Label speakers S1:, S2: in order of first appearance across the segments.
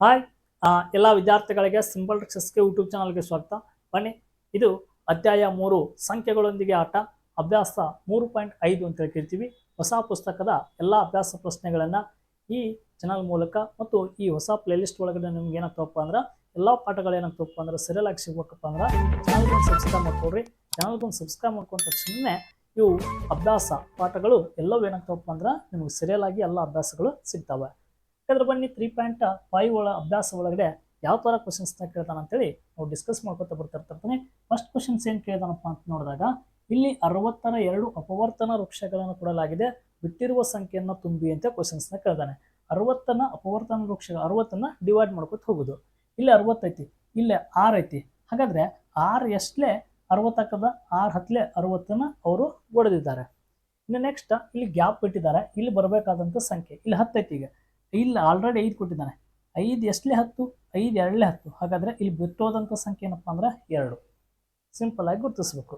S1: Hi ಎಲ್ಲ ವಿದ್ಯಾರ್ಥಿಗಳಿಗೆ simple ಟ್ರಿಕ್ಸಸ್ಗೆ YouTube ಚಾನಲ್ಗೆ ಸ್ವಾಗತ. ಬನ್ನಿ, ಇದು ಅಧ್ಯಾಯ ಮೂರು, ಸಂಖ್ಯೆಗಳೊಂದಿಗೆ ಆಟ, ಅಭ್ಯಾಸ ಮೂರು ಪಾಯಿಂಟ್ ಐದು ಅಂತ ಹೇಳ್ತಿರ್ತೀವಿ. ಹೊಸ ಪುಸ್ತಕದ ಎಲ್ಲ ಅಭ್ಯಾಸ ಪ್ರಶ್ನೆಗಳನ್ನು ಈ ಚಾನಲ್ ಮೂಲಕ ಮತ್ತು ಈ ಹೊಸ ಪ್ಲೇಲಿಸ್ಟ್ ಒಳಗಡೆ ನಿಮ್ಗೆ ಏನಾಗ್ತವಪ್ಪ ಅಂದ್ರೆ, ಎಲ್ಲ ಪಾಠಗಳು ಏನಾಗ್ತಪ್ಪ ಅಂದ್ರೆ ಸರಿಯಲ್ ಆಗಿ ಸಿಗ್ಬೇಕಪ್ಪ ಅಂದ್ರೆ ಚಾನಲ್ಗೊಂದು ಸಬ್ಸ್ಕ್ರೈಬ್ ಮಾಡ್ಕೊಡ್ರಿ ಚಾನಲ್ಗೊಂದು ಸಬ್ಸ್ಕ್ರೈಬ್ ಮಾಡ್ಕೊಂಡ ತಕ್ಷಣ ಇವು ಅಭ್ಯಾಸ ಪಾಠಗಳು ಎಲ್ಲವೂ ಏನಾಗ್ತವಪ್ಪ ಅಂದ್ರೆ, ನಿಮ್ಗೆ ಸರಿಯಲಾಗಿ ಎಲ್ಲ ಅಭ್ಯಾಸಗಳು ಸಿಗ್ತವೆ. ಯಾಕಂದ್ರೆ ಬನ್ನಿ ತ್ರೀ ಪಾಯಿಂಟ್ ಫೈವ್ ಒಳ ಅಭ್ಯಾಸ ಒಳಗಡೆ ಯಾವ ಥರ ಕ್ವಶನ್ಸ್ನ ಕೇಳ್ತಾನೆ ಅಂತೇಳಿ ನಾವು ಡಿಸ್ಕಸ್ ಮಾಡ್ಕೊತ ಬರ್ತಾ ಇರ್ತಾನೆ. ಫಸ್ಟ್ ಕ್ವಶನ್ಸ್ ಏನು ಕೇಳ್ದಾನಪ್ಪ ಅಂತ ನೋಡಿದಾಗ, ಇಲ್ಲಿ ಅರವತ್ತರ ಎರಡು ಅಪವರ್ತನ ವೃಕ್ಷಗಳನ್ನು ಕೊಡಲಾಗಿದೆ, ಬಿಟ್ಟಿರುವ ಸಂಖ್ಯೆಯನ್ನು ತುಂಬಿ ಅಂತ ಕ್ವಶನ್ಸ್ನ ಕೇಳ್ತಾನೆ ಅರವತ್ತನ ಅಪವರ್ತನ ವೃಕ್ಷ, ಅರವತ್ತನ್ನ ಡಿವೈಡ್ ಮಾಡ್ಕೊತ ಹೋಗುದು. ಇಲ್ಲಿ ಅರವತ್ತೈತಿ ಇಲ್ಲಿ ಆರ್ ಐತಿ. ಹಾಗಾದ್ರೆ ಆರ್ ಎಷ್ಟಲೇ ಅರವತ್ತಾಕದ ಆರ್ ಹತ್ತಲೆ ಅರವತ್ತನ್ನ ಅವರು ಒಡೆದಿದ್ದಾರೆ. ಇನ್ನು ನೆಕ್ಸ್ಟ್ ಇಲ್ಲಿ ಗ್ಯಾಪ್ ಬಿಟ್ಟಿದ್ದಾರೆ ಇಲ್ಲಿ ಬರಬೇಕಾದಂಥ ಸಂಖ್ಯೆ, ಇಲ್ಲಿ ಹತ್ತೈತಿ ಈಗ. ಇಲ್ಲಿ ಆಲ್ರೆಡಿ ಐದು ಕೊಟ್ಟಿದ್ದಾನೆ. ಐದು ಎಷ್ಟಲೇ ಹತ್ತು? ಐದು ಎರಡಲೇ ಹತ್ತು. ಹಾಗಾದ್ರೆ ಇಲ್ಲಿ ಬಿಟ್ಟೋದಂಥ ಸಂಖ್ಯೆ ಏನಪ್ಪ ಅಂದ್ರೆ ಎರಡು. ಸಿಂಪಲ್ ಆಗಿ ಗುರ್ತಿಸ್ಬೇಕು.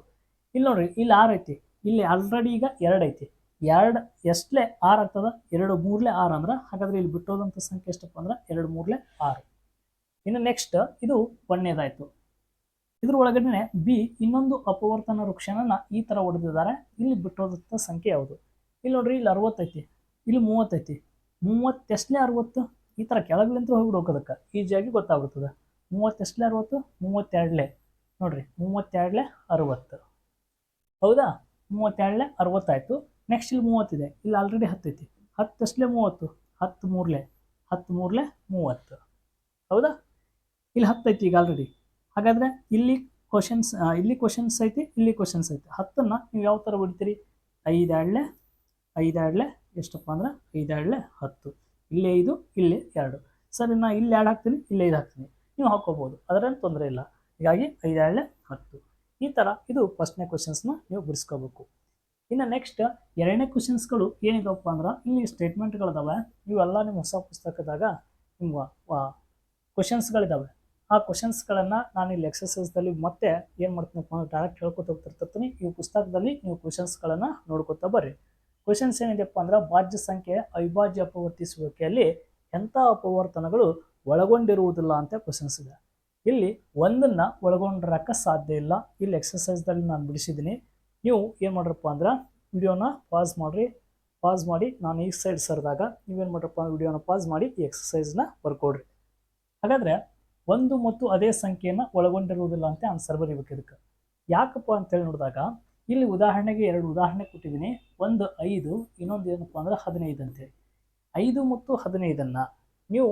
S1: ಇಲ್ಲಿ ನೋಡ್ರಿ, ಇಲ್ಲಿ ಆರು ಐತಿ. ಇಲ್ಲಿ ಆಲ್ರೆಡಿ ಈಗ ಎರಡು ಐತಿ. ಎರಡು ಎಷ್ಟಲೇ ಆರು ಆಗ್ತದ? ಎರಡು ಮೂರಲೇ ಆರು ಅಂದ್ರೆ? ಹಾಗಾದ್ರೆ ಇಲ್ಲಿ ಬಿಟ್ಟೋದಂಥ ಸಂಖ್ಯೆ ಎಷ್ಟಪ್ಪ ಅಂದ್ರೆ ಎರಡು ಮೂರಲೇ ಆರು. ಇನ್ನು ನೆಕ್ಸ್ಟ್ ಇದು ಒಂದನೇದಾಯಿತು. ಇದ್ರ ಒಳಗಡೆ ಬಿ ಇನ್ನೊಂದು ಅಪವರ್ತನ ವೃಕ್ಷನನ್ನು ಈ ಥರ ಹೊಡೆದಿದ್ದಾರೆ ಇಲ್ಲಿ ಬಿಟ್ಟೋದಂಥ ಸಂಖ್ಯೆ ಯಾವುದು? ಇಲ್ಲಿ ನೋಡ್ರಿ, ಇಲ್ಲಿ ಅರವತ್ತೈತಿ. ಇಲ್ಲಿ ಮೂವತ್ತೈತಿ. ಮೂವತ್ತೆಷ್ಟಲೇ ಅರವತ್ತು ಈ ಥರ ಕೆಳಗ್ಲಿಂತ ಹೋಗ್ಬಿಡ್ಬೇಕು ಅದಕ್ಕೆ. ಈಸಿಯಾಗಿ ಗೊತ್ತಾಗ್ಬಿಡ್ತದೆ. ಮೂವತ್ತೆಷ್ಟಲೇ ಅರವತ್ತು ಮೂವತ್ತೆರಡಲೆ ನೋಡಿರಿ ಮೂವತ್ತೆರಡಲೇ ಅರವತ್ತು. ಹೌದಾ? ಮೂವತ್ತೆರಡಲೇ ಅರವತ್ತಾಯ್ತು. ನೆಕ್ಸ್ಟ್ ಇಲ್ಲಿ ಮೂವತ್ತಿದೆ. ಇಲ್ಲಿ ಆಲ್ರೆಡಿ ಹತ್ತೈತಿ. ಹತ್ತಷ್ಟಲೇ ಮೂವತ್ತು ಹತ್ತು ಮೂರಲೆ ಹತ್ತು ಮೂರಲೆ ಮೂವತ್ತು. ಹೌದಾ? ಇಲ್ಲಿ ಹತ್ತೈತಿ ಈಗ ಆಲ್ರೆಡಿ ಹಾಗಾದ್ರೆ ಇಲ್ಲಿ ಕ್ವಶನ್ಸ್ ಇಲ್ಲಿ ಕ್ವಶನ್ಸ್ ಐತಿ, ಇಲ್ಲಿ ಕ್ವಶನ್ಸ್ ಐತಿ. ಹತ್ತನ್ನು ನೀವು ಯಾವ ಥರ ಬಿಡ್ತೀರಿ? ಐದು ಐದೆರಡಲೆ ಎಷ್ಟಪ್ಪ ಅಂದ್ರೆ ಐದೆರಡಲೆ ಹತ್ತು. ಇಲ್ಲೇ ಐದು, ಇಲ್ಲಿ ಎರಡು. ಸರಿ ನಾನು ಇಲ್ಲಿ ಎರಡು ಹಾಕ್ತೀನಿ, ಇಲ್ಲಿ ಐದು ಹಾಕ್ತೀನಿ. ನೀವು ಹಾಕೋಬೋದು ಅದರೇನು ತೊಂದರೆ ಇಲ್ಲ. ಹೀಗಾಗಿ ಐದೆರಡಲೆ ಹತ್ತು. ಈ ಥರ ಇದು ಫಸ್ಟ್ನೇ ಕ್ವಶನ್ಸ್ನ ನೀವು ಬಿಡಿಸ್ಕೋಬೇಕು. ಇನ್ನು ನೆಕ್ಸ್ಟ್ ಎರಡನೇ ಕ್ವಶನ್ಸ್ಗಳು ಏನಿದಾವಪ್ಪ ಅಂದ್ರೆ, ಇಲ್ಲಿ ಸ್ಟೇಟ್ಮೆಂಟ್ಗಳಿದಾವೆ ಇವೆಲ್ಲ ನಿಮ್ಮ ಹೊಸ ಪುಸ್ತಕದಾಗ ನಿಮ್ಮ ಕ್ವಶನ್ಸ್ಗಳಿದ್ದಾವೆ ಆ ಕ್ವಶನ್ಸ್ಗಳನ್ನು ನಾನು ಇಲ್ಲಿ ಎಕ್ಸಸೈಸ್ದಲ್ಲಿ ಮತ್ತೆ ಏನು ಮಾಡ್ತೀನಪ್ಪ ಅಂದ್ರೆ ಡೈರೆಕ್ಟ್ ಹೇಳ್ಕೊತ ಹೋಗ್ತಿರ್ತೀನಿ ಈ ಪುಸ್ತಕದಲ್ಲಿ ನೀವು ಕ್ವಶನ್ಸ್ಗಳನ್ನು ನೋಡ್ಕೊತಾ ಬರ್ರಿ. ಕ್ವಶನ್ಸ್ ಏನಿದೆಯಪ್ಪ ಅಂದ್ರೆ ಭಾಜ್ಯ ಸಂಖ್ಯೆ, ಅವಿಭಾಜ್ಯ ಅಪವರ್ತಿಸುವಿಕೆಯಲ್ಲಿ ಎಂಥ ಅಪವರ್ತನಗಳು ಒಳಗೊಂಡಿರುವುದಿಲ್ಲ ಅಂತ ಕ್ವಶನ್ಸ್ ಇದೆ. ಇಲ್ಲಿ ಒಂದನ್ನು ಒಳಗೊಂಡಿರಕ್ಕೆ ಸಾಧ್ಯ ಇಲ್ಲ. ಇಲ್ಲಿ ಎಕ್ಸಸೈಸ್ದಲ್ಲಿ ನಾನು ಬಿಡಿಸಿದ್ದೀನಿ. ನೀವು ಏನು ಮಾಡ್ರಪ್ಪ ಅಂದ್ರೆ ವಿಡಿಯೋನ ಪಾಸ್ ಮಾಡಿರಿ. ಪಾಸ್ ಮಾಡಿ, ನಾನು ಈ ಸೈಡ್ ಸರಿದಾಗ ನೀವೇನು ಮಾಡ್ರಪ್ಪ ವಿಡಿಯೋನ ಪಾಸ್ ಮಾಡಿ ಈ ಎಕ್ಸಸೈಸ್ನ ಬರ್ಕೊಡ್ರಿ. ಹಾಗಾದರೆ ಒಂದು ಮತ್ತು ಅದೇ ಸಂಖ್ಯೆಯನ್ನು ಒಳಗೊಂಡಿರುವುದಿಲ್ಲ ಅಂತ ಆನ್ಸರ್ ಬರೀಬೇಕು ಇದಕ್ಕೆ ಯಾಕಪ್ಪ ಅಂತೇಳಿ ನೋಡಿದಾಗ ಇಲ್ಲಿ ಉದಾಹರಣೆಗೆ ಎರಡು ಉದಾಹರಣೆ ಕೊಟ್ಟಿದ್ದೀನಿ. ಒಂದು ಐದು, ಇನ್ನೊಂದು ಏನಪ್ಪ ಅಂದರೆ ಹದಿನೈದು ಅಂತೇಳಿ ಐದು ಮತ್ತು ಹದಿನೈದನ್ನು ನೀವು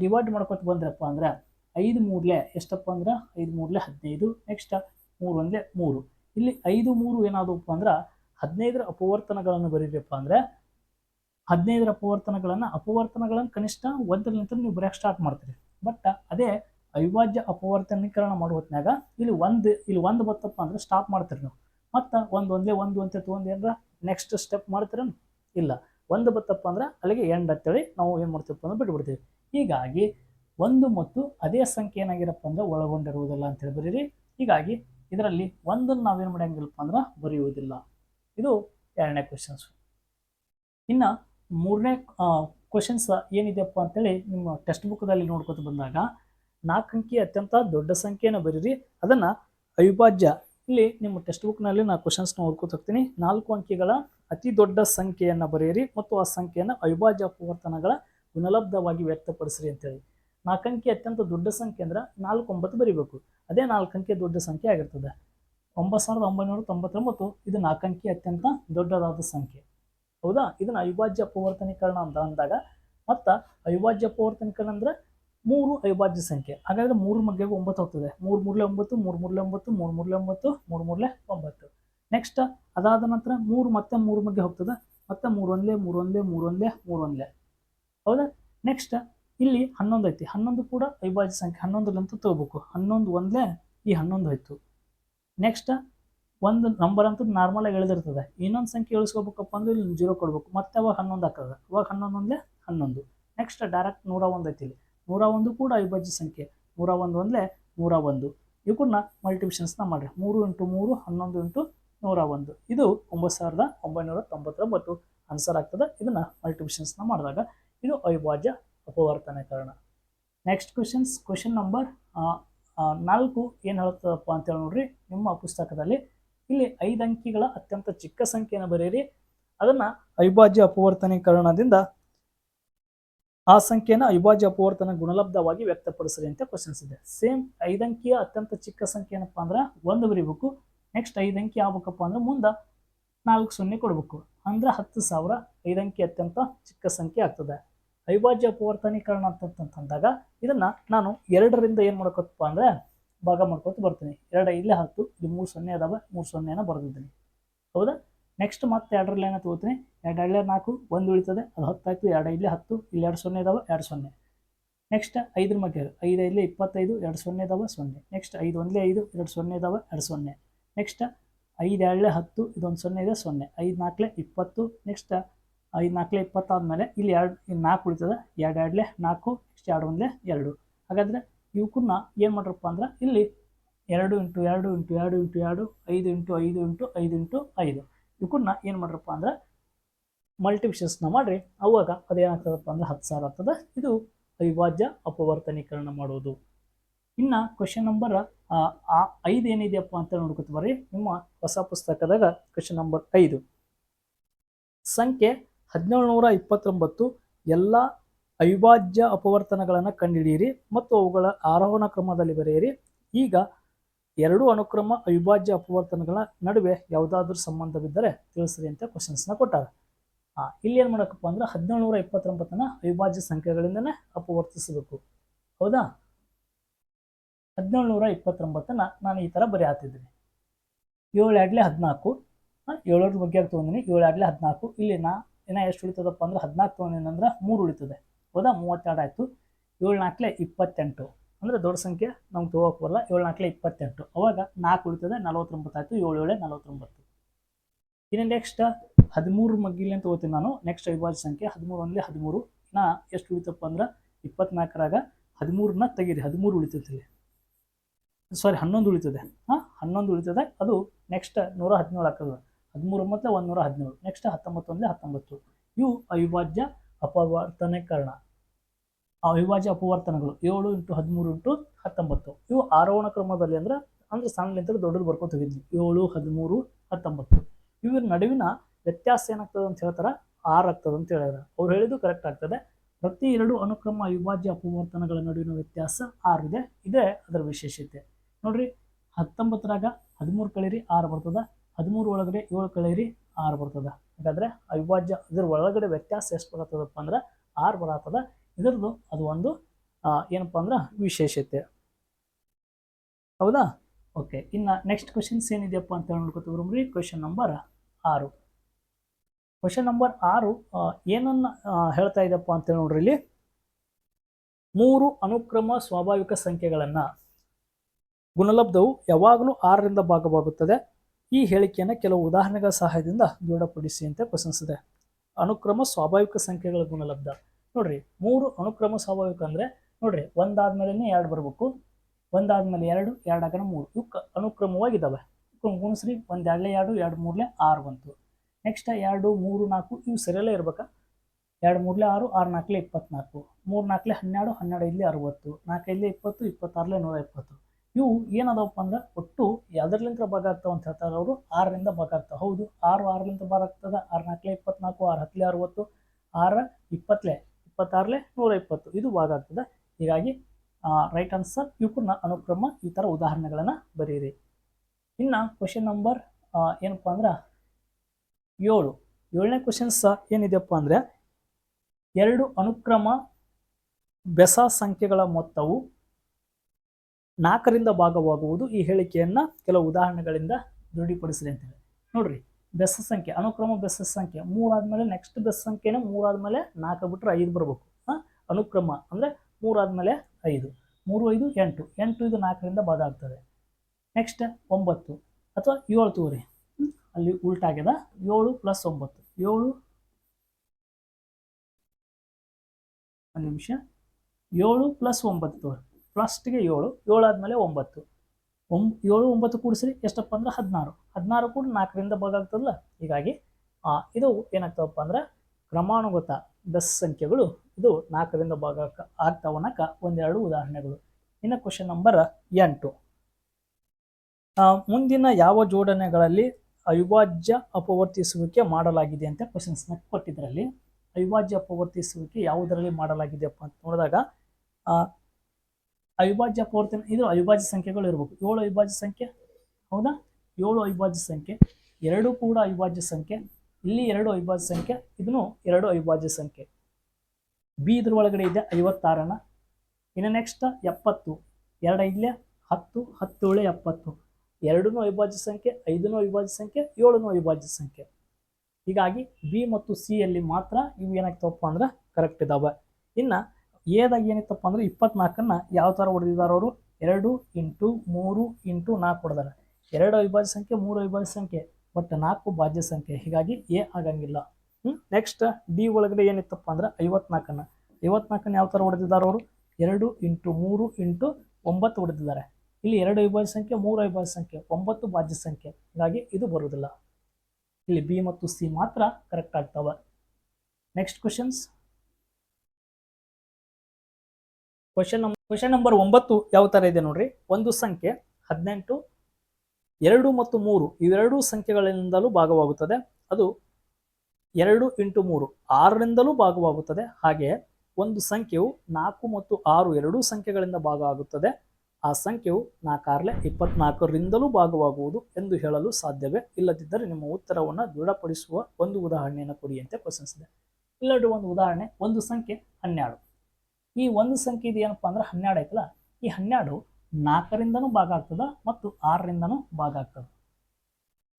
S1: ಡಿವೈಡ್ ಮಾಡ್ಕೊತ ಬಂದ್ರಪ್ಪ ಅಂದ್ರೆ ಐದು ಮೂರಲೆ ಎಷ್ಟಪ್ಪ ಅಂದ್ರೆ ಐದು ಮೂರಲೆ ಹದಿನೈದು ನೆಕ್ಸ್ಟ್ ಮೂರು ಅಂದರೆ ಮೂರು. ಇಲ್ಲಿ ಐದು ಮೂರು ಏನಾದವಪ್ಪ ಅಂದ್ರೆ ಹದಿನೈದರ ಅಪವರ್ತನಗಳನ್ನು ಬರೀರಪ್ಪ ಅಂದರೆ ಹದಿನೈದರ ಅಪವರ್ತನಗಳನ್ನು ಅಪವರ್ತನಗಳನ್ನು ಕನಿಷ್ಠ ಒಂದರಿಂದ ನೀವು ಬರೆಯಕ್ಕೆ ಸ್ಟಾರ್ಟ್ ಮಾಡ್ತೀರಿ. ಬಟ್ ಅದೇ ಅವಿಭಾಜ್ಯ ಅಪವರ್ತನೀಕರಣ ಮಾಡೋ ಹೊತ್ನ್ಯಾಗ ಇಲ್ಲಿ ಒಂದು ಇಲ್ಲಿ ಒಂದು ಬತ್ತಪ್ಪ ಅಂದರೆ ಸ್ಟಾಪ್ ಮಾಡ್ತೀರಿ ನೀವು. ಮತ್ತು ಒಂದು ಒಂದೇ ಒಂದು ಅಂತ ತೊಗೊಂಡು ಏನಾರ ನೆಕ್ಸ್ಟ್ ಸ್ಟೆಪ್ ಮಾಡ್ತೀರೇನು? ಇಲ್ಲ. ಒಂದು ಬತ್ತಪ್ಪ ಅಂದ್ರೆ ಅಲ್ಲಿಗೆ ಎಂಡ್ ಅಂತೇಳಿ ನಾವು ಏನು ಮಾಡ್ತೀವಪ್ಪ ಅಂದ್ರೆ ಬಿಟ್ಬಿಡ್ತೀವಿ. ಹೀಗಾಗಿ ಒಂದು ಮತ್ತು ಅದೇ ಸಂಖ್ಯೆ ಏನಾಗಿರಪ್ಪ ಅಂದ್ರೆ ಒಳಗೊಂಡಿರುವುದಿಲ್ಲ ಅಂತೇಳಿ ಬರೀರಿ. ಹೀಗಾಗಿ ಇದರಲ್ಲಿ ಒಂದನ್ನು ನಾವೇನು ಮಾಡಂಗಿಲ್ಲಪ್ಪ ಅಂದ್ರೆ ಬರೆಯುವುದಿಲ್ಲ. ಇದು ಎರಡನೇ ಕ್ವಶನ್ಸ್ ಇನ್ನು ಮೂರನೇ ಕ್ವಶನ್ಸ್ ಏನಿದೆಯಪ್ಪ ಅಂತೇಳಿ ನಿಮ್ಮ ಟೆಕ್ಸ್ಟ್ ಬುಕ್ದಲ್ಲಿ ನೋಡ್ಕೊತ ಬಂದಾಗ ನಾಲ್ಕು ಅಂಕಿ ಅತ್ಯಂತ ದೊಡ್ಡ ಸಂಖ್ಯೆಯನ್ನು ಬರೀರಿ. ಅದನ್ನು ಅವಿಭಾಜ್ಯ ಇಲ್ಲಿ ನಿಮ್ಮ ಟೆಕ್ಸ್ಟ್ ಬುಕ್ನಲ್ಲಿ ನಾನು ಕ್ವಶನ್ಸ್ನ ಓದ್ಕೊತ ನಾಲ್ಕು ಅಂಕಿಗಳ ಅತಿ ದೊಡ್ಡ ಸಂಖ್ಯೆಯನ್ನು ಬರೆಯಿರಿ ಮತ್ತು ಆ ಸಂಖ್ಯೆಯನ್ನು ಅವಿಭಾಜ್ಯ ಅಪವರ್ತನಗಳ ಗುಣಲಬ್ಧವಾಗಿ ವ್ಯಕ್ತಪಡಿಸ್ರಿ ಅಂತೇಳಿ. ನಾಲ್ಕು ಅಂಕಿ ಅತ್ಯಂತ ದೊಡ್ಡ ಸಂಖ್ಯೆ ಅಂದ್ರೆ ನಾಲ್ಕು ಒಂಬತ್ತು ಬರಿಬೇಕು. ಅದೇ ನಾಲ್ಕು ಅಂಕಿ ದೊಡ್ಡ ಸಂಖ್ಯೆ ಆಗಿರ್ತದೆ. ಒಂಬತ್ತು ಸಾವಿರದ ಒಂಬೈನೂರ ತೊಂಬತ್ತೊಂಬತ್ತು ಇದು ನಾಲ್ಕು ಅಂಕಿ ಅತ್ಯಂತ ದೊಡ್ಡದಾದ ಸಂಖ್ಯೆ. ಹೌದಾ? ಇದನ್ನು ಅವಿಭಾಜ್ಯ ಅಪವರ್ತನೀಕರಣ ಅಂತ ಅಂದಾಗ ಮತ್ತು ಅವಿಭಾಜ್ಯ ಅಪವರ್ತನೀಕರಣ ಅಂದ್ರೆ ಮೂರು ಅವಿಭಾಜ್ಯ ಸಂಖ್ಯೆ. ಹಾಗಾದ್ರೆ ಮೂರು ಮಗ್ಗೆಗೆ ಒಂಬತ್ತು ಹೋಗ್ತದೆ. ಮೂರು ಮೂರಲೆ ಒಂಬತ್ತು, ಮೂರು ಮೂರಲೆ ಒಂಬತ್ತು, ಮೂರು ಮೂರಲೆ ಒಂಬತ್ತು, ಮೂರು ಮೂರಲೆ ಒಂಬತ್ತು. ನೆಕ್ಸ್ಟ್ ಅದಾದ ನಂತರ ಮೂರು ಮತ್ತೆ ಮೂರು ಮಗ್ಗೆ ಹೋಗ್ತದೆ. ಮತ್ತೆ ಮೂರು ಒಂದ್ಲೆ ಮೂರು ಒಂದ್ಲೆ ಮೂರು ಒಂದ್ಲೆ ಮೂರು ಒಂದ್ಲೆ. ಹೌದಾ? ನೆಕ್ಸ್ಟ್ ಇಲ್ಲಿ ಹನ್ನೊಂದು ಐತಿ. ಹನ್ನೊಂದು ಕೂಡ ಅವಿಭಾಜ್ಯ ಸಂಖ್ಯೆ. ಹನ್ನೊಂದರಂತೂ ತಗೋಬೇಕು. ಹನ್ನೊಂದು ಒಂದ್ಲೆ ಈ ಹನ್ನೊಂದು ಹೋಯ್ತು. ನೆಕ್ಸ್ಟ್ ಒಂದು ನಂಬರ್ ಅಂತೂ ನಾರ್ಮಲ್ ಆಗಿ ಇಳಿದಿರ್ತದೆ ಇನ್ನೊಂದು ಸಂಖ್ಯೆ ಇಳಿಸ್ಕೋಬೇಕಪ್ಪ ಅಂದ್ರೆ ಇಲ್ಲಿ ಜೀರೋ ಕೊಡ್ಬೇಕು. ಮತ್ತೆ ಅವಾಗ ಹನ್ನೊಂದು ಹಾಕದ. ಅವಾಗ ಹನ್ನೊಂದು ಒಂದ್ಲೆ ಹನ್ನೊಂದು. ನೆಕ್ಸ್ಟ್ ಡೈರೆಕ್ಟ್ ನೂರ ಒಂದು ಐತಿ ಇಲ್ಲಿ. ನೂರ ಒಂದು ಕೂಡ ಅವಿಭಾಜ್ಯ ಸಂಖ್ಯೆ. ನೂರ ಒಂದು ಒಂದ್ಲೆ ನೂರ ಒಂದು. ಇವನ್ನ ಮಲ್ಟಿಪ್ಷನ್ಸ್ನ ಮಾಡಿರಿ. ಮೂರು ಇಂಟು ಮೂರು, ಹನ್ನೊಂದು ಇಂಟು ನೂರ ಒಂದು. ಇದು ಒಂಬತ್ತು ಸಾವಿರದ ಒಂಬೈನೂರ ತೊಂಬತ್ತೊಂಬತ್ತು ಆನ್ಸರ್ ಆಗ್ತದೆ. ಇದನ್ನು ಮಲ್ಟಿಪ್ಷನ್ಸ್ನ ಮಾಡಿದಾಗ ಇದು ಅವಿಭಾಜ್ಯ ಅಪವರ್ತನೀಕರಣ ನೆಕ್ಸ್ಟ್ ಕ್ವಶನ್ಸ್ ಕ್ವೆಶನ್ ನಂಬರ್ ನಾಲ್ಕು ಏನು ಹೇಳ್ತದಪ್ಪ ಅಂತೇಳಿ ನೋಡ್ರಿ. ನಿಮ್ಮ ಪುಸ್ತಕದಲ್ಲಿ ಇಲ್ಲಿ ಐದು ಅಂಕಿಗಳ ಅತ್ಯಂತ ಚಿಕ್ಕ ಸಂಖ್ಯೆಯನ್ನು ಬರೆಯಿರಿ. ಅದನ್ನು ಅವಿಭಾಜ್ಯ ಅಪವರ್ತನೀಕರಣದಿಂದ ಆ ಸಂಖ್ಯೆನ ಅವಿಭಾಜ್ಯ ಅಪವರ್ತನ ಗುಣಲಬ್ಧವಾಗಿ ವ್ಯಕ್ತಪಡಿಸ್ರಿ ಅಂತ ಕ್ವಶನ್ಸ್ ಇದೆ. ಸೇಮ್ ಐದಂಕಿಯ ಅತ್ಯಂತ ಚಿಕ್ಕ ಸಂಖ್ಯೆ ಏನಪ್ಪ ಅಂದ್ರೆ ಒಂದು ಬರಿಬೇಕು ನೆಕ್ಸ್ಟ್ ಐದಂಕಿ ಆಗ್ಬೇಕಪ್ಪ ಅಂದ್ರೆ ಮುಂದೆ ನಾಲ್ಕು ಸೊನ್ನೆ ಕೊಡ್ಬೇಕು. ಅಂದ್ರೆ ಹತ್ತು ಸಾವಿರ ಐದಂಕಿ ಅತ್ಯಂತ ಚಿಕ್ಕ ಸಂಖ್ಯೆ ಆಗ್ತದೆ. ಅವಿಭಾಜ್ಯ ಅಪವರ್ತನೀಕರಣ ಅಂತಂತಂದಾಗ ಇದನ್ನ ನಾನು ಎರಡರಿಂದ ಏನು ಮಾಡ್ಕೋತಪ್ಪ ಅಂದ್ರೆ ಭಾಗ ಮಾಡ್ಕೊತ ಬರ್ತೀನಿ. ಎರಡು ಇಲ್ಲೇ ಹತ್ತು ಇದು ಮೂರು ಸೊನ್ನೆ ಅದಾವ, ಮೂರು ಸೊನ್ನೆನ ಬರೆದಿದ್ದೀನಿ. ಹೌದಾ? ನೆಕ್ಸ್ಟ್ ಮತ್ತೆ ಎರಡರಲ್ಲಿ ಏನೋ ತಗೋತೀನಿ. ಎರಡು ಎರಡೇ ನಾಲ್ಕು, ಒಂದು ಉಳಿತದೆ, ಅದು ಹತ್ತಾಯ್ತು ಎರಡು ಇಲ್ಲೇ ಹತ್ತು, ಇಲ್ಲಿ ಎರಡು ಸೊನ್ನೆ ಇದಾವೆ, ಎರಡು ಸೊನ್ನೆ. ನೆಕ್ಸ್ಟ್ ಐದ್ರ ಮಧ್ಯೆ ಐದು ಇಲ್ಲಿ ಇಪ್ಪತ್ತೈದು, ಎರಡು ಸೊನ್ನೆ ಇದಾವೆ, ಸೊನ್ನೆ. ನೆಕ್ಸ್ಟ್ ಐದು ಒಂದಲೇ ಐದು, ಎರಡು ಸೊನ್ನೆ ಇದಾವೆ, ಎರಡು ಸೊನ್ನೆ. ನೆಕ್ಸ್ಟ್ ಐದು ಎರಡೇ ಹತ್ತು, ಇದೊಂದು ಸೊನ್ನೆ ಇದೆ, ಸೊನ್ನೆ. ಐದು ನಾಲ್ಕಲೇ ಇಪ್ಪತ್ತು ನೆಕ್ಸ್ಟ್ ಐದು ನಾಲ್ಕಲೇ ಇಪ್ಪತ್ತಾದಮೇಲೆ ಇಲ್ಲಿ ಎರಡು ಇಲ್ಲಿ ನಾಲ್ಕು ಉಳಿತದೆ, ಎರಡು ಎರಡಲೇ ನಾಲ್ಕು ನೆಕ್ಸ್ಟ್ ಎರಡು ಒಂದಲೇ ಎರಡು. ಹಾಗಾದರೆ ಇವಕ್ಕನ್ನ ಏನು ಮಾಡ್ರಪ್ಪ ಅಂದ್ರೆ ಇಲ್ಲಿ ಎರಡು ಇಂಟು ಎರಡು ಇಂಟು ಎರಡು ಇಂಟು ಎರಡು, ಐದು ಇಂಟು ಐದು ಇಂಟು ಐದು ಇಂಟು ಐದು. ಇವಕ್ಕನ್ನ ಏನು ಮಾಡ್ರಪ್ಪ ಅಂದ್ರೆ ಮಲ್ಟಿಪ್ಷನ್ಸ್ನ ಮಾಡಿರಿ. ಅವಾಗ ಅದೇನಾಗ್ತದಪ್ಪ ಅಂದ್ರೆ ಹತ್ತು ಸಾವಿರ ಆಗ್ತದೆ. ಇದು ಅವಿಭಾಜ್ಯ ಅಪವರ್ತನೀಕರಣ ಮಾಡೋದು. ಇನ್ನು ಕ್ವಶನ್ ನಂಬರ್ ಆ ಐದು ಏನಿದೆಯಪ್ಪ ಅಂತ ನೋಡ್ಕೊತ ಬರ್ರಿ. ನಿಮ್ಮ ಹೊಸ ಪುಸ್ತಕದಾಗ ಕ್ವಶನ್ ನಂಬರ್ ಐದು. ಸಂಖ್ಯೆ ಹದಿನೇಳು ನೂರ ಇಪ್ಪತ್ತೊಂಬತ್ತು. ಎಲ್ಲ ಅವಿಭಾಜ್ಯ ಅಪವರ್ತನಗಳನ್ನು ಕಂಡುಹಿಡಿಯಿರಿ ಮತ್ತು ಅವುಗಳ ಆರೋಹಣ ಕ್ರಮದಲ್ಲಿ ಬರೆಯಿರಿ. ಈಗ ಎರಡು ಅನುಕ್ರಮ ಅವಿಭಾಜ್ಯ ಅಪವರ್ತನಗಳ ನಡುವೆ ಯಾವುದಾದ್ರೂ ಸಂಬಂಧವಿದ್ದರೆ ತಿಳಿಸ್ರಿ ಅಂತ ಕ್ವಶನ್ಸ್ನ ಕೊಟ್ಟಾರೆ. ಇಲ್ಲಿ ಏನು ಮಾಡಬೇಕಪ್ಪ ಅಂದ್ರೆ ಹದಿನೇಳು ನೂರ ಇಪ್ಪತ್ತೊಂಬತ್ತನ್ನು ಅವಿಭಾಜ್ಯ ಸಂಖ್ಯೆಗಳಿಂದನೇ ಅಪವರ್ತಿಸಬೇಕು. ಹೌದಾ? ಹದಿನೇಳು ನೂರ ಇಪ್ಪತ್ತೊಂಬತ್ತನ್ನು ನಾನು ಈ ಥರ ಬರೆಯಾತಿದ್ದೀನಿ ಏಳು ಎರಡಲೇ ಹದಿನಾಲ್ಕು ಏಳರ ಬಗ್ಗೆ ತೊಗೊಂಡಿನಿ, ಏಳು ಎರಡಲೇ ಹದಿನಾಲ್ಕು. ಇಲ್ಲಿ ನಾ, ಇನ್ನ ಎಷ್ಟು ಉಳಿತದಪ್ಪ ಅಂದ್ರೆ ಹದಿನಾಲ್ಕು ತೊಗೊಂಡಿನಿ ಅಂದ್ರೆ ಮೂರು ಉಳಿತದೆ. ಹೌದಾ? ಮೂವತ್ತೆರಡು ಆಯಿತು. ಏಳು ನಾಲ್ಕಲೆ ಇಪ್ಪತ್ತೆಂಟು. ಅಂದರೆ ದೊಡ್ಡ ಸಂಖ್ಯೆ ನಮ್ಗೆ ತೊಗೋಕೆ ಬರಲ್ಲ. ಏಳು ನಾಲ್ಕಲೆ ಇಪ್ಪತ್ತೆಂಟು. ಅವಾಗ ನಾಲ್ಕು ಉಳಿತದೆ ನಲವತ್ತೊಂಬತ್ತು ಆಯಿತು ಏಳು ಏಳೆ ನಲವತ್ತೊಂಬತ್ತು. ಇನ್ನು ನೆಕ್ಸ್ಟ್ ಹದಿಮೂರು ಮಗ್ಗಿಲಿ ಅಂತ ಓದ್ತೀನಿ ನಾನು. ನೆಕ್ಸ್ಟ್ ಅವಿಭಾಜ್ಯ ಸಂಖ್ಯೆ ಹದಿಮೂರು ಒಂದಲೇ ಹದಿಮೂರು. ನಾ ಎಷ್ಟು ಉಳಿತಪ್ಪ ಅಂದ್ರೆ ಇಪ್ಪತ್ನಾಲ್ಕರಾಗ ಹದಿಮೂರನ್ನ ತೆಗೀರಿ. ಹದಿಮೂರು ಉಳಿತೈತಿಲ್ಲಿ ಸಾರಿ ಹನ್ನೊಂದು ಉಳಿತದೆ. ಹಾಂ, ಹನ್ನೊಂದು ಉಳಿತದೆ. ಅದು ನೆಕ್ಸ್ಟ್ ನೂರ ಹದಿನೇಳು ಆಗ್ತದೆ. ಹದಿಮೂರು ಮತ್ತು ಒಂದು ನೂರ ಹದಿನೇಳು. ನೆಕ್ಸ್ಟ್ ಹತ್ತೊಂಬತ್ತು ಒಂದಲೇ ಹತ್ತೊಂಬತ್ತು. ಇವು ಅವಿಭಾಜ್ಯ ಅಪವರ್ತನೀಕರಣ. ಅವಿಭಾಜ್ಯ ಅಪವರ್ತನಗಳು ಏಳು ಇಂಟು ಹದಿಮೂರು ಇಂಟು ಹತ್ತೊಂಬತ್ತು. ಇವು ಆರೋಹಣ ಕ್ರಮದಲ್ಲಿ ಅಂದ್ರೆ ಅಂದ್ರೆ ಸಣ್ಣಲಿಂದ ದೊಡ್ಡದು ಬರ್ಕೊತ ಹೋಗಿದ್ವಿ ಏಳು, ಹದಿಮೂರು, ಹತ್ತೊಂಬತ್ತು. ಇವ್ರ ನಡುವಿನ ವ್ಯತ್ಯಾಸ ಏನಾಗ್ತದೆ ಅಂತ ಹೇಳ್ತಾರೆ ಆರ್ ಆಗ್ತದೆ ಅಂತ ಹೇಳಿದ್ರೆ. ಅವ್ರು ಹೇಳಿದ್ದು ಕರೆಕ್ಟ್ ಆಗ್ತದೆ. ಪ್ರತಿ ಎರಡು ಅನುಕ್ರಮ ಅವಿಭಾಜ್ಯ ಅಪವರ್ತನಗಳ ನಡುವಿನ ವ್ಯತ್ಯಾಸ ಆರು ಇದೆ ಇದೇ ಅದರ ವಿಶೇಷತೆ. ನೋಡ್ರಿ ಹತ್ತೊಂಬತ್ತರಾಗ ಹದಿಮೂರು ಕಳೀರಿ ಆರು ಬರ್ತದ. ಹದಿಮೂರು ಒಳಗಡೆ ಏಳು ಕಳೀರಿ ಆರು ಬರ್ತದ. ಹಾಗಾದ್ರೆ ಅವಿಭಾಜ್ಯ ಇದ್ರ ಒಳಗಡೆ ವ್ಯತ್ಯಾಸ ಎಷ್ಟು ಬರತ್ತದಪ್ಪ ಅಂದ್ರೆ ಆರು ಬರತ್ತದ. ಇದರದ್ದು ಅದು ಒಂದು ಏನಪ್ಪ ಅಂದ್ರೆ ವಿಶೇಷತೆ. ಹೌದಾ? ಓಕೆ ಇನ್ನು ನೆಕ್ಸ್ಟ್ ಕ್ವಶನ್ಸ್ ಏನಿದೆಯಪ್ಪ ಅಂತ ನೋಡ್ಕೊತೀವ್ರಿ ಕ್ವಶನ್ ನಂಬರ್ ಆರು. ಕ್ವಶನ್ ನಂಬರ್ ಆರು ಏನನ್ನು ಹೇಳ್ತಾ ಇದ್ದಪ್ಪ ಅಂತ ನೋಡ್ರಿ ಇಲ್ಲಿ. ಮೂರು ಅನುಕ್ರಮ ಸ್ವಾಭಾವಿಕ ಸಂಖ್ಯೆಗಳನ್ನು ಗುಣಲಬ್ಧವು ಯಾವಾಗಲೂ ಆರರಿಂದ ಭಾಗವಾಗುತ್ತದೆ. ಈ ಹೇಳಿಕೆಯನ್ನು ಕೆಲವು ಉದಾಹರಣೆಗಳ ಸಹಾಯದಿಂದ ದೃಢಪಡಿಸಿ ಅಂತ ಪ್ರಶ್ನಿಸಿದೆ ಇದೆ ಅನುಕ್ರಮ ಸ್ವಾಭಾವಿಕ ಸಂಖ್ಯೆಗಳ ಗುಣಲಬ್ಧ. ನೋಡ್ರಿ, ಮೂರು ಅನುಕ್ರಮ ಸ್ವಾಭಾವಿಕ ಅಂದ್ರೆ, ನೋಡ್ರಿ ಒಂದಾದ್ಮೇಲೆ ಎರಡು ಬರಬೇಕು. ಒಂದಾದ್ಮೇಲೆ ಎರಡು ಎರಡಾಗನ ಮೂರು. ಇವಕ್ಕೆ ಅನುಕ್ರಮವಾಗಿದ್ದಾವೆ. ಗುಣಸ್ರಿ ಗುಣಿಸ್ರಿ ಒಂದು ಎರಡಲೇ ಎರಡು ಎರಡು ಮೂರಲೇ ಆರು ಬಂತು. ನೆಕ್ಸ್ಟ್ ಎರಡು, ಮೂರು, ನಾಲ್ಕು, ಇವು ಸರಿಯಲ್ಲೇ ಇರ್ಬೇಕಾ? ಎರಡು ಮೂರಲೇ ಆರು ಆರು ನಾಲ್ಕಲೇ ಇಪ್ಪತ್ನಾಲ್ಕು. ಮೂರು ನಾಲ್ಕಲೆ ಹನ್ನೆರಡು ಹನ್ನೆರಡು ಇಲ್ಲಿ ಅರವತ್ತು. ನಾಲ್ಕೈದಲೇ ಇಪ್ಪತ್ತು ಇಪ್ಪತ್ತಾರಲೆ ನೂರ ಇಪ್ಪತ್ತು ಇವು ಏನದಪ್ಪ ಅಂದ್ರೆ ಒಟ್ಟು ಯಾವ್ದರ್ಲಿಂತ ಭಾಗ ಆಗ್ತಾವ ಅಂತ ಹೇಳ್ತಾರೆ ಅವರು. ಆರರಿಂದ ಭಾಗ ಆಗ್ತಾವೆ. ಹೌದು, ಆರು ಆರಲಿಂತ ಭಾಗ ಆಗ್ತದೆ. ಆರು ನಾಲ್ಕಲೆ ಇಪ್ಪತ್ನಾಲ್ಕು, ಆರು ಹತ್ತಲೆ ಅರವತ್ತು. ಆರು ಇಪ್ಪತ್ತಲೆ ಇಪ್ಪತ್ತಾರಲೆ ನೂರ ಇಪ್ಪತ್ತು ಇದು ಭಾಗ ಆಗ್ತದೆ. ಹೀಗಾಗಿ ರೈಟ್ ಆನ್ಸರ್ ಇವಕ್ಕನ್ನ ಅನುಕ್ರಮ ಈ ಥರ ಉದಾಹರಣೆಗಳನ್ನು ಬರೀರಿ. ಇನ್ನು ಕ್ವಶನ್ ನಂಬರ್ ಏನಪ್ಪ ಅಂದ್ರೆ ಏಳು. ಏಳನೇ ಕ್ವಶನ್ಸ್ ಏನಿದೆಯಪ್ಪ ಅಂದರೆ, ಎರಡು ಅನುಕ್ರಮ ಬೆಸ ಸಂಖ್ಯೆಗಳ ಮೊತ್ತವು ನಾಲ್ಕರಿಂದ ಭಾಗವಾಗುವುದು ಈ ಹೇಳಿಕೆಯನ್ನು ಕೆಲವು ಉದಾಹರಣೆಗಳಿಂದ ದೃಢೀಪಡಿಸಿದೆ ಅಂತೇಳಿ ನೋಡ್ರಿ, ಬೆಸ ಸಂಖ್ಯೆ, ಅನುಕ್ರಮ ಬೆಸ ಸಂಖ್ಯೆ ಮೂರಾದ್ಮೇಲೆ ನೆಕ್ಸ್ಟ್ ಬೆಸ ಸಂಖ್ಯೆನೇ ಮೂರಾದ್ಮೇಲೆ ನಾಲ್ಕು ಬಿಟ್ಟರೆ ಐದು ಬರಬೇಕು. ಅನುಕ್ರಮ ಅಂದರೆ ಮೂರಾದ್ಮೇಲೆ ಐದು. ಮೂರು, ಐದು, ಎಂಟು. ಎಂಟು ಇದು ನಾಲ್ಕರಿಂದ ಭಾಗ ಆಗ್ತದೆ. ನೆಕ್ಸ್ಟ್ ಒಂಬತ್ತು. ಅಥವಾ ಏಳು ಹ್ಮ್? ಅಲ್ಲಿ ಉಲ್ಟಾಗ್ಯದ ಏಳು ಪ್ಲಸ್ ಒಂಬತ್ತು. ಏಳು. ಒಂದು ನಿಮಿಷ. ಏಳು ಪ್ಲಸ್ ಒಂಬತ್ತು. ಫಸ್ಟ್ಗೆ ಏಳು. ಏಳು ಆದಮೇಲೆ ಒಂಬತ್ತು. ಒಂ, ಏಳು, ಒಂಬತ್ತು ಕೂಡಿಸ್ರಿ. ಎಷ್ಟಪ್ಪ ಅಂದ್ರೆ ಹದಿನಾರು. ಹದಿನಾರು ಕೂಡ ನಾಲ್ಕರಿಂದ ಭಾಗ ಆಗ್ತದಲ್ಲ ಹೀಗಾಗಿ ಇದು ಏನಾಗ್ತವಪ್ಪ ಅಂದ್ರೆ ಕ್ರಮಾನುಗತ ದಸ್ ಸಂಖ್ಯೆಗಳು ಇದು ನಾಲ್ಕರಿಂದ ಭಾಗ ಆಗ್ತಾವನಕ ಒಂದೆರಡು ಉದಾಹರಣೆಗಳು. ಇನ್ನು ಕ್ವಶನ್ ನಂಬರ್ ಎಂಟು. ಮುಂದಿನ ಯಾವ ಜೋಡಣೆಗಳಲ್ಲಿ ಅವಿಭಾಜ್ಯ ಅಪವರ್ತಿಸುವಿಕೆ ಮಾಡಲಾಗಿದೆ ಅಂತ ಕ್ವಶನ್ಸ್ನ ಕೊಟ್ಟಿದ್ರಲ್ಲಿ. ಅವಿಭಾಜ್ಯ ಅಪವರ್ತಿಸುವಿಕೆ ಯಾವುದರಲ್ಲಿ ಮಾಡಲಾಗಿದೆಯಪ್ಪ ಅಂತ ನೋಡಿದಾಗ ಅವಿಭಾಜ್ಯ ಅಪವರ್ತನೆ ಇದು ಅವಿಭಾಜ್ಯ ಸಂಖ್ಯೆಗಳು ಇರಬೇಕು. ಏಳು ಅವಿಭಾಜ್ಯ ಸಂಖ್ಯೆ? ಹೌದಾ? ಏಳು ಅವಿಭಾಜ್ಯ ಸಂಖ್ಯೆ, ಎರಡು ಕೂಡ ಅವಿಭಾಜ್ಯ ಸಂಖ್ಯೆ, ಇಲ್ಲಿ ಎರಡು ಅವಿಭಾಜ್ಯ ಸಂಖ್ಯೆ, ಇದನ್ನು ಎರಡು ಅವಿಭಾಜ್ಯ ಸಂಖ್ಯೆ. ಬಿ ಇದ್ರ ಒಳಗಡೆ ಇದೆ ಐವತ್ತಾರನ. ಇನ್ನು ನೆಕ್ಸ್ಟ್ ಎಪ್ಪತ್ತು. ಎರಡು ಐದಲೇ ಹತ್ತು, ಹತ್ತೇಳೆ ಎಪ್ಪತ್ತು. ಎರಡೂ ಅವಿಭಾಜ್ಯ ಸಂಖ್ಯೆ ಐದನೂ ಅವಿಭಾಜ್ಯ ಸಂಖ್ಯೆ ಏಳನೂ ಅವಿಭಾಜ್ಯ ಸಂಖ್ಯೆ. ಹೀಗಾಗಿ ಬಿ ಮತ್ತು ಸಿ ಅಲ್ಲಿ ಮಾತ್ರ ಇವು ಏನಾಗ್ತವಪ್ಪ ಅಂದ್ರೆ ಕರೆಕ್ಟ್ ಇದಾವೆ. ಇನ್ನು ಎದಾಗ ಏನಿತ್ತಪ್ಪ ಅಂದ್ರೆ ಇಪ್ಪತ್ನಾಲ್ಕನ್ನ ಯಾವ ಥರ ಹೊಡೆದಿದ್ದಾರೆ ಅವರು? ಎರಡು ಇಂಟು ಮೂರು ಇಂಟು ನಾಲ್ಕು ಹೊಡೆದಾರೆ ಎರಡು ಅವಿಭಾಜ್ಯ ಸಂಖ್ಯೆ, ಮೂರು ಅವಿಭಾಜ್ಯ ಸಂಖ್ಯೆ ಬಟ್ ನಾಲ್ಕು ಭಾಜ್ಯ ಸಂಖ್ಯೆ. ಹೀಗಾಗಿ ಎ ಆಗಂಗಿಲ್ಲ. ಹ್ಞೂ ನೆಕ್ಸ್ಟ್ ಡಿ ಒಳಗಡೆ ಏನಿತ್ತಪ್ಪ ಅಂದ್ರೆ ಐವತ್ನಾಲ್ಕನ್ನ. ಐವತ್ನಾಲ್ಕನ್ನ ಯಾವ ಥರ ಹೊಡೆದಿದ್ದಾರೆ ಅವರು? ಎರಡು ಇಂಟು ಮೂರು ಇಂಟು ಒಂಬತ್ತು ಹೊಡೆದಿದ್ದಾರೆ. ಇಲ್ಲಿ ಎರಡು ಅವಿಭಾಜ್ಯ ಸಂಖ್ಯೆ, ಮೂರು ಅವಿಭಾಜ್ಯ ಸಂಖ್ಯೆ, ಒಂಬತ್ತು ಭಾಜ್ಯ ಸಂಖ್ಯೆ. ಹಾಗಾಗಿ ಇದು ಬರುವುದಿಲ್ಲ. ಇಲ್ಲಿ ಬಿ ಮತ್ತು ಸಿ ಮಾತ್ರ ಕರೆಕ್ಟ್ ಆಗ್ತವೆ. Next questions question question number ಒಂಬತ್ತು ಯಾವ ಥರ ಇದೆ ನೋಡ್ರಿ? ಒಂದು ಸಂಖ್ಯೆ, ಹದಿನೆಂಟು, ಎರಡು ಮತ್ತು ಮೂರು. ಇವೆರಡೂ ಸಂಖ್ಯೆಗಳಿಂದಲೂ ಭಾಗವಾಗುತ್ತದೆ. ಅದು ಎರಡು ಇಂಟು ಮೂರು. ಆರರಿಂದಲೂ ಭಾಗವಾಗುತ್ತದೆ. ಹಾಗೆ ಒಂದು ಸಂಖ್ಯೆಯು ನಾಲ್ಕು ಮತ್ತು ಆರು ಎರಡೂ ಸಂಖ್ಯೆಗಳಿಂದ ಭಾಗ ಆಗುತ್ತದೆ. ಆ ಸಂಖ್ಯೆಯು ನಾಕಾರ್ಲೆ ಇಪ್ಪತ್ನಾಲ್ಕರಿಂದಲೂ ಭಾಗವಾಗುವುದು ಎಂದು ಹೇಳಲು ಸಾಧ್ಯವೇ ಇಲ್ಲದಿದ್ದರೆ ನಿಮ್ಮ ಉತ್ತರವನ್ನು ದೃಢಪಡಿಸುವ ಒಂದು ಉದಾಹರಣೆಯನ್ನು ಕೊಡಿ ಅಂತ ಇಲ್ಲಡಿ ಒಂದು ಉದಾಹರಣೆ, ಒಂದು ಸಂಖ್ಯೆ ಹನ್ನೆರಡು. ಈ ಒಂದು ಸಂಖ್ಯೆ ಇದು ಏನಪ್ಪ ಅಂದ್ರೆ ಹನ್ನೆರಡು ಐತಲ್ಲ ಈ ಹನ್ನೆರಡು ನಾಲ್ಕರಿಂದನೂ ಭಾಗ ಆಗ್ತದ ಮತ್ತು ಆರರಿಂದನೂ ಭಾಗ ಆಗ್ತದೆ.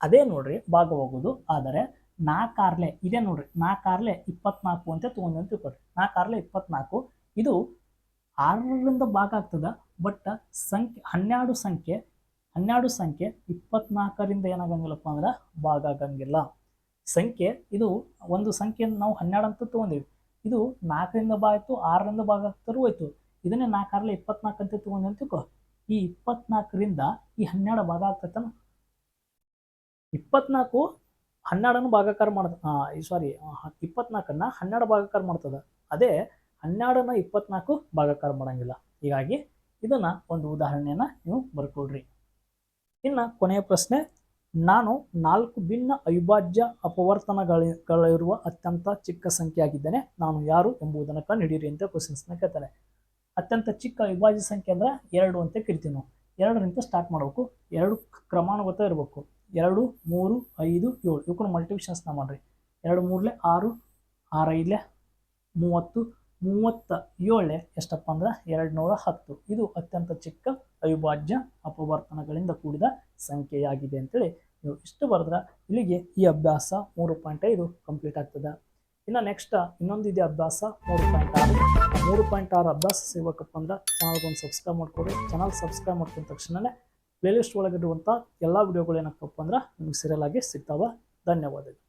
S1: ಅದೇ ನೋಡ್ರಿ, ಭಾಗವಾಗುವುದು. ಆದರೆ ನಾಲ್ಕಾರ್ಲೆ ಇದೆ ನೋಡ್ರಿ ನಾಲ್ಕಾರ್ಲೆ ಇಪ್ಪತ್ನಾಲ್ಕು ಅಂತ ತೊಗೊಂಡು ತಿಳ್ಕೊಳ್ರಿ. ನಾಲ್ಕಾರ್ಲೆ ಇಪ್ಪತ್ನಾಲ್ಕು, ಇದು ಆರರಿಂದ ಭಾಗ ಆಗ್ತದ ಬಟ್ ಸಂಖ್ಯೆ ಹನ್ನೆರಡು ಸಂಖ್ಯೆ ಹನ್ನೆರಡು ಸಂಖ್ಯೆ ಇಪ್ಪತ್ನಾಲ್ಕರಿಂದ ಏನಾಗಂಗಿಲ್ಲಪ್ಪ ಅಂದ್ರೆ ಭಾಗ ಆಗಂಗಿಲ್ಲ. ಸಂಖ್ಯೆ, ಇದು ಒಂದು ಸಂಖ್ಯೆಯನ್ನು ನಾವು ಹನ್ನೆರಡು ಅಂತ ತೊಗೊಂಡಿವಿ. ಇದು ನಾಲ್ಕರಿಂದ ಭಾಗ ಆಯಿತು, ಆರರಿಂದ ಭಾಗ ಆಗ್ತಾರೂ ಹೋಯ್ತು. ಇದನ್ನೇ ನಾಲ್ಕಾರಲ್ಲ ಇಪ್ಪತ್ನಾಲ್ಕು ಅಂತ ತೊಗೊಂಡು ಅಂತ ತಿಳ್ಕೊ. ಈ ಇಪ್ಪತ್ನಾಲ್ಕರಿಂದ ಈ ಹನ್ನೆರಡು ಭಾಗ ಆಗ್ತೈತನ ಇಪ್ಪತ್ನಾಲ್ಕು ಹನ್ನೆರಡನ್ನು ಭಾಗಾಕಾರ ಮಾಡ್ತ ಸಾರಿ ಇಪ್ಪತ್ನಾಲ್ಕನ್ನ ಹನ್ನೆರಡು ಭಾಗಾಕಾರ ಮಾಡ್ತದೆ. ಅದೇ ಹನ್ನೆರಡನ್ನ ಇಪ್ಪತ್ನಾಲ್ಕು ಭಾಗಾಕಾರ ಮಾಡಂಗಿಲ್ಲ. ಹೀಗಾಗಿ ಇದನ್ನ ಒಂದು ಉದಾಹರಣೆಯನ್ನ ನೀವು ಬರ್ಕೊಡ್ರಿ. ಇನ್ನು ಕೊನೆಯ ಪ್ರಶ್ನೆ, ನಾನು ನಾಲ್ಕು ಭಿನ್ನ ಅವಿಭಾಜ್ಯ ಅಪವರ್ತನಗಳಿರುವ ಅತ್ಯಂತ ಚಿಕ್ಕ ಸಂಖ್ಯೆ ಆಗಿದ್ದೇನೆ ನಾನು ಯಾರು ಎಂಬುದನ್ನು ಕಂಡುಹಿಡಿಯಿರಿ ಅಂತ ಕ್ವಶನ್ಸ್ನ ಕೇಳ್ತಾರೆ ಅತ್ಯಂತ ಚಿಕ್ಕ ಅವಿಭಾಜ್ಯ ಸಂಖ್ಯೆ ಅಂದ್ರೆ ಎರಡು ಅಂತ ಕರಿತೀವಿ ನಾವು. ಎರಡರಿಂದ ಸ್ಟಾರ್ಟ್ ಮಾಡಬೇಕು. ಎರಡು ಕ್ರಮಾನುಗತ ಇರಬೇಕು. ಎರಡು, ಮೂರು, ಐದು, ಏಳು. ಇವಕ್ಕೂ ಮಲ್ಟಿಪ್ಲಿಕೇಶನ್ಸ್ನ ಮಾಡಿರಿ. ಎರಡು ಮೂರಲೆ ಆರು, ಆರೈಲೆ ಐದಲೆ ಮೂವತ್ತು ಮೂವತ್ತ ಏಳೆ ಎಷ್ಟಪ್ಪ ಅಂದ್ರೆ ಎರಡು ನೂರ ಹತ್ತು. ಇದು ಅತ್ಯಂತ ಚಿಕ್ಕ ಅವಿಭಾಜ್ಯ ಅಪವರ್ತನಗಳಿಂದ ಕೂಡಿದ ಸಂಖ್ಯೆಯಾಗಿದೆ ಅಂತೇಳಿ ನೀವು ಇಷ್ಟು ಬರೆದ್ರೆ ಇಲ್ಲಿಗೆ ಈ ಅಭ್ಯಾಸ ಮೂರು ಪಾಯಿಂಟ್ ಐದು ಕಂಪ್ಲೀಟ್ ಆಗ್ತದೆ. ಇನ್ನು ನೆಕ್ಸ್ಟ್ ಇನ್ನೊಂದು ಇದೆ ಅಭ್ಯಾಸ ಮೂರು ಪಾಯಿಂಟ್ ಆರು. ಮೂರು ಪಾಯಿಂಟ್ ಆರು ಅಭ್ಯಾಸ ಸಿಗಬೇಕಪ್ಪ ಅಂದ್ರೆ ಚಾನಲ್ಗೊಂದು ಸಬ್ಸ್ಕ್ರೈಬ್ ಮಾಡ್ಕೊಡಿ. ಚಾನಲ್ ಸಬ್ಸ್ಕ್ರೈಬ್ ಮಾಡ್ಕೊಂಡ ತಕ್ಷಣವೇ ಪ್ಲೇಲಿಸ್ಟ್ ಒಳಗಿರುವಂಥ ಎಲ್ಲ ವಿಡಿಯೋಗಳು ಏನಕ್ಕಪ್ಪ ಅಂದ್ರೆ ನಿಮ್ಗೆ ಸೀರಿಯಲ್ ಆಗಿ ಸಿಗ್ತಾವೆ. ಧನ್ಯವಾದಗಳು.